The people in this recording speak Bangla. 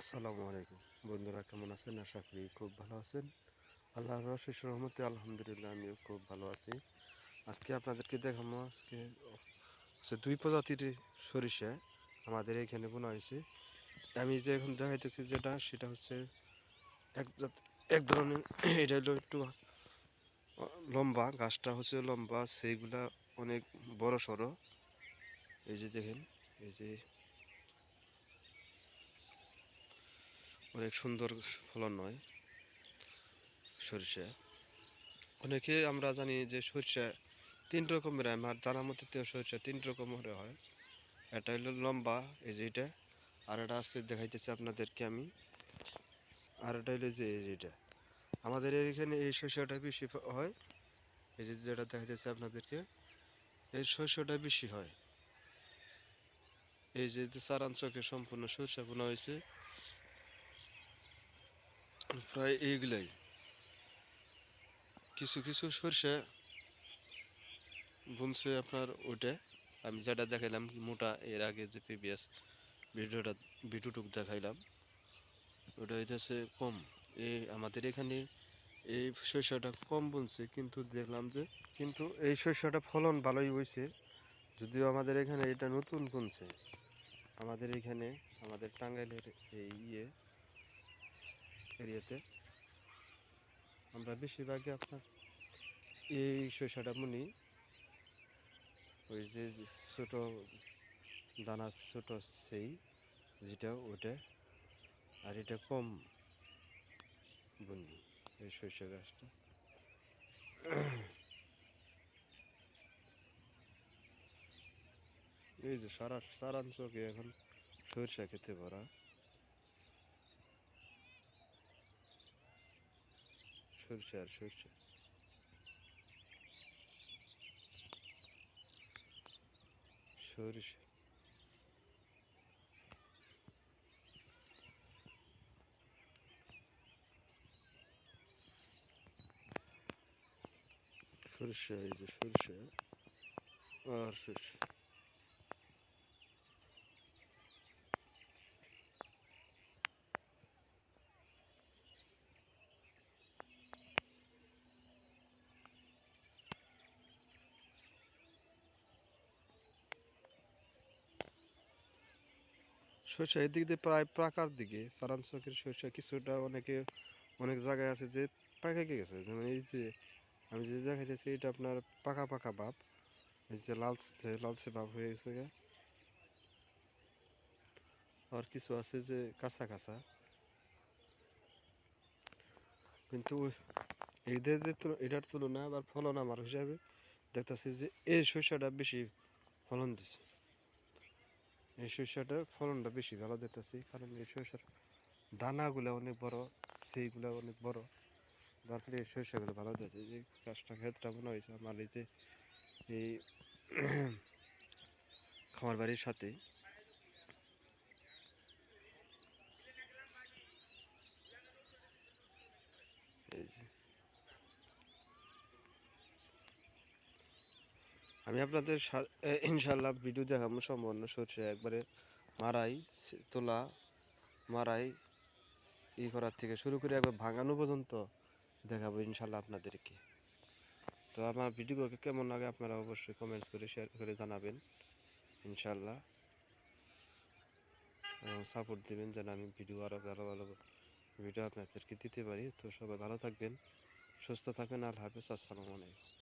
আসসালামু আলাইকুম। বন্ধুরা, কেমন আছেন? আশা করি খুব ভালো আছেন। আল্লাহর রশেষ রহমতে আলহামদুলিল্লাহ, আমিও খুব ভালো আছি। আজকে আপনাদেরকে দেখাবো, আজকে দুই প্রজাতির সরিষা আমাদের এখানে বোনা হয়েছে। আমি যে এখন দেখাইতেছি যেটা, সেটা হচ্ছে এক এক ধরনের, এটা হলো একটু লম্বা, গাছটা হচ্ছে লম্বা, সেইগুলা অনেক বড় সড়ো এই যে দেখেন, এই যে অনেক সুন্দর ফলন হয় সরিষা। অনেকে আমরা জানি যে সরিষা তিন রকমের হয়। আমার জানার মধ্যে সরিষা তিন রকমের হয়। এটা হলো লম্বা, এই যে এটা, আর এটা আসছে দেখাইতেছি আপনাদেরকে আমি। আর এটা হলো যে এটা। আমাদের এখানে এই শস্যটা বেশি হয়, এই যে যেটা দেখাইতেছি আপনাদেরকে, এই শস্যটা বেশি হয়। এই যে চারাঞ্চকে সম্পূর্ণ সরষা বোনা হয়েছে। প্রায় এইগুলাই। কিছু কিছু সরষে বুনছে আপনার ওইটা। আমি যেটা দেখাইলাম, মোটা, এর আগে যে প্রিভিয়াস ভিডিওটা, ভিডিওটুক দেখাইলাম ওটা হইতেছে কম। এই আমাদের এখানে এই শস্যটা কম বুনছে, কিন্তু দেখলাম যে, কিন্তু এই শস্যটা ফলন ভালোই হয়েছে যদিও আমাদের এখানে এটা নতুন বুনছে। আমাদের এখানে, আমাদের টাঙ্গাইলের এই ইয়ে এরিয়াতে। আমরা বেশিরভাগই আপনার এই শস্যটা মুনি। ওই যে ছোট দানা, ছোট সেই, যেটা ওটা, আর এটা কম বুনি এই শস্য গাছটা এই যে সারা সারাঞ্চকে এখন সরিষা খেতে ভরা সরিষা আর সরিষা সরিষা সরিষা এই যে সরিষা এদিক দিয়ে প্রায় পাকার দিকে সারাঞ্চকের সরিষা কিছুটা অনেকে অনেক জায়গায় আছে যে পাকে গেছে। যেমন এই যে আমি যে দেখাইতেছি, এটা আপনার পাকা পাকা ভাব। এই যে লালচে লালচে ভাব হয়ে গেছে। আর কিছু আছে যে কাঁচা কাঁচা। কিন্তু এদের যে এটার তুলনায় আবার ফলন আমার হিসাবে দেখতেছি যে এই শস্যটা বেশি ফলন দিছে। এই শস্যটার ফলনটা বেশি ভালো দেখতেছি কারণ এই শস্যের দানাগুলো অনেক বড়, সেইগুলো অনেক বড়। যার ফলে এই শস্যগুলো ভালো দিচ্ছে যে গাছটা ক্ষেতটা মনে হয়েছে আমার এই যে এই খামার বাড়ির সাথে। এই যে আমি আপনাদের ইনশাল্লাহ ভিডিও দেখাবো সম্পূর্ণ সরষে একবারে মারাই তোলা, মারাই, ই করার থেকে শুরু করে একবার ভাঙানো পর্যন্ত দেখাবো ইনশাল্লাহ আপনাদেরকে। তো আমার ভিডিওকে কেমন লাগে আপনারা অবশ্যই কমেন্টস করে শেয়ার করে জানাবেন ইনশাল্লাহ সাপোর্ট দেবেন যেন আমি ভিডিও আরও ভালো ভালো ভিডিও আপনাদেরকে দিতে পারি। তো সবাই ভালো থাকবেন, সুস্থ থাকবেন, আল্লাহ হাফেজ, আসসালামু আলাইকুম।